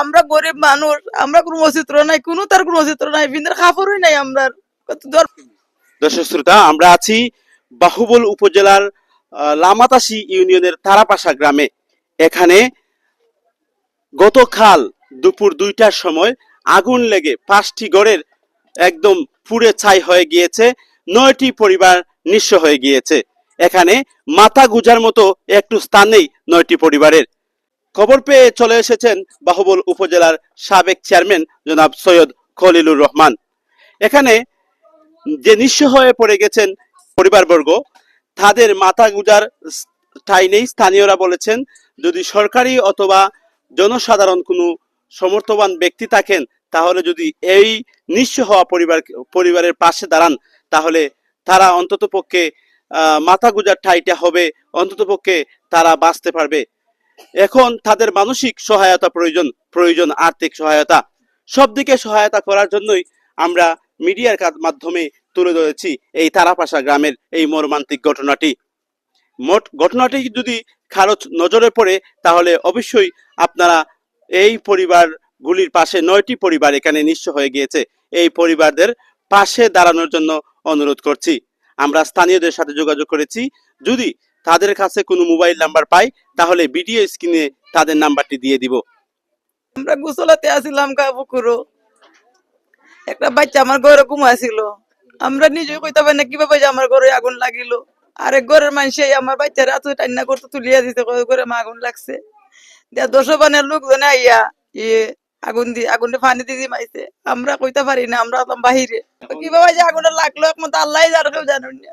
আমরা গরিব মানুষ, আমরা কোনো অচিত্র নাই, কোনো তার কোনো অচিত্র নাই বিন্দের খাফরই নাই আমরা দর্শক শ্রোতা, আমরা আছি বাহুবল উপজেলার লামাতাসি ইউনিয়নের তারাপাশা গ্রামে। এখানে গতকাল দুপুর দুইটার সময় আগুন লেগে পাঁচটি গড়ের একদম পুড়ে ছাই হয়ে গিয়েছে, নয়টি পরিবার নিঃস্ব হয়ে গিয়েছে। এখানে মাথা গুজার মতো একটু স্থান নেই নয়টি পরিবারের। খবর পেয়ে চলে এসেছেন বাহুবল উপজেলার সাবেক চেয়ারম্যান জনাব সৈয়দ খলিলুর রহমান। এখানে যে নিঃস্ব হয়ে পড়ে গেছেন পরিবারবর্গ, তাদের মাথা গুজার ঠাই নেই, স্থানীয়রা বলেছেন, যদি সরকারি অথবা জনসাধারণ কোনো সমর্থবান ব্যক্তি থাকেন, তাহলে যদি এই নিঃস্ব হওয়া পরিবার, পরিবারের পাশে দাঁড়ান, তাহলে তারা অন্তত পক্ষে মাথা গুজার ঠাইটা হবে অন্তত পক্ষে তারা বাঁচতে পারবে। এখন তাদের মানসিক সহায়তা প্রয়োজন প্রয়োজন, আর্থিক সহায়তা। সব দিকে সহায়তা করার জন্যই আমরা মিডিয়ার কাজ- মাধ্যমে তুলে ধরেছি এই তারাপাশা গ্রামের এই মর্মান্তিক ঘটনাটি। মোট ঘটনাটি যদি কারও নজরে পড়ে, তাহলে অবশ্যই আপনারা এই পরিবারগুলির পাশে, নয়টি পরিবার এখানে নিঃস্ব হয়ে গিয়েছে। এই পরিবারদের পাশে দাঁড়ানোর জন্য অনুরোধ করছি। আমরা স্থানীয়দের সাথে যোগাযোগ করেছি। যদি তাদের কাছে কোনো মোবাইল নাম্বার পাই, তাহলে ভিডিও স্ক্রিনে তাদের নাম্বারটি দিয়ে দিব। আমরা গোসলাতে আসিলাম গা পুকুরো একটা বাচ্চা আমার ঘরে ঘুমাইছিল। আমরা নিজে কইতে পারি না কীভাবে যে আমার ঘরে আগুন লাগিল। আরেক ঘরের মানুষে আমার বাচ্চার এত টান্না করতে তুলিয়া দিতে ঘরে মা আগুন লাগছে। দিয়া দশ বানের লোকজনে আইয়া ইয়ে আগুন দি আগুন পানি দিয়ে মাইছে। আমরা কইতে পারি না, আমরা বাহিরে। কীভাবে যে আগুনটা লাগল একমাত্র আল্লাহ আর কেউ জানুন না।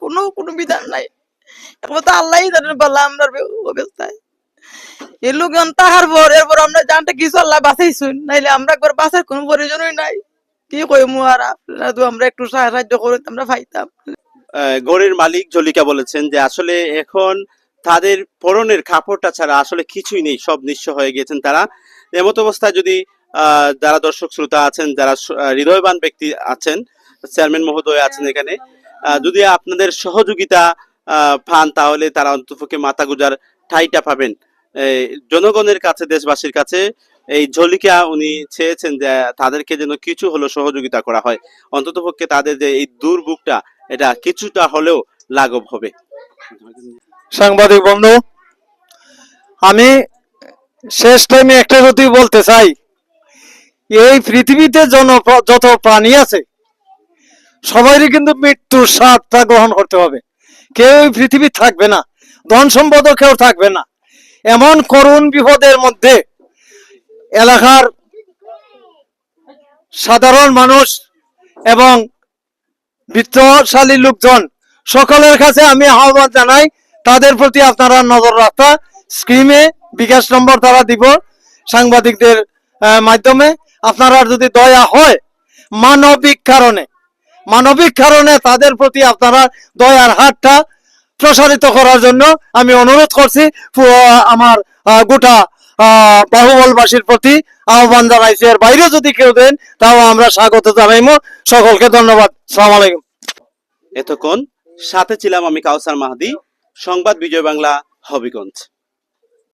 কোনো কোনো বিধান নাই। কোনো প্রয়োজনই নাই। কি আমরা গড়ের মালিক জলিকা বলেছেন যে আসলে এখন তাদের পরনের কাপড়টা ছাড়া আসলে কিছুই নেই, সব নিঃস্ব হয়ে গেছেন তারা। এমত অবস্থায় যদি যারা দর্শক শ্রোতা আছেন, যারা হৃদয়বান ব্যক্তি আছেন চেয়ারম্যান মহোদয় আছেন এখানে। যদি আপনাদের সহযোগিতা পান, তাহলে তারা অন্তপক্ষে মাথা গুজার ঠাইটা পাবেন। জনগণের কাছে, দেশবাসীর কাছে এই ঝলিকা উনি চেয়েছেন যে তাদেরকে যেন কিছু হলো সহযোগিতা করা হয়। অন্ততপক্ষে তাদের যে এই দুর্ভোগটা এটা কিছুটা হলেও লাঘব হবে। সাংবাদিক বন্ধু, আমি শেষ টাইমে একটা যদি বলতে চাই, এই পৃথিবীতে যত প্রাণী আছে সবারই কিন্তু মৃত্যুর স্বাদটা গ্রহণ করতে হবে। কেউ পৃথিবী থাকবে না, ধন সম্পদও কেউ থাকবে না। এমন করুণ বিপদের মধ্যে এলাকার সাধারণ মানুষ এবং বিত্তশালী লোকজন সকলের কাছে আমি আহ্বান জানাই, তাদের প্রতি আপনারা নজর রাখা স্ক্রিমে বিকাশ নম্বর তারা দিব সাংবাদিকদের মাধ্যমে। আপনারা যদি দয়া হয় মানবিক কারণে মানবিক কারণে তাদের প্রতি আপনারা দয়ার হাতটা প্রসারিত করার জন্য আমি অনুরোধ করছি আমার গোটা বাহুবলবাসীর প্রতি আহ্বান জানাইছি এর বাইরে যদি কেউ দেন তাও আমরা স্বাগত জানাইমো। সকলকে ধন্যবাদ। সালাম আলাইকুম। এতক্ষণ সাথে ছিলাম আমি কাউসার মাহাদি, সংবাদ বিজয় বাংলা হবিগঞ্জ।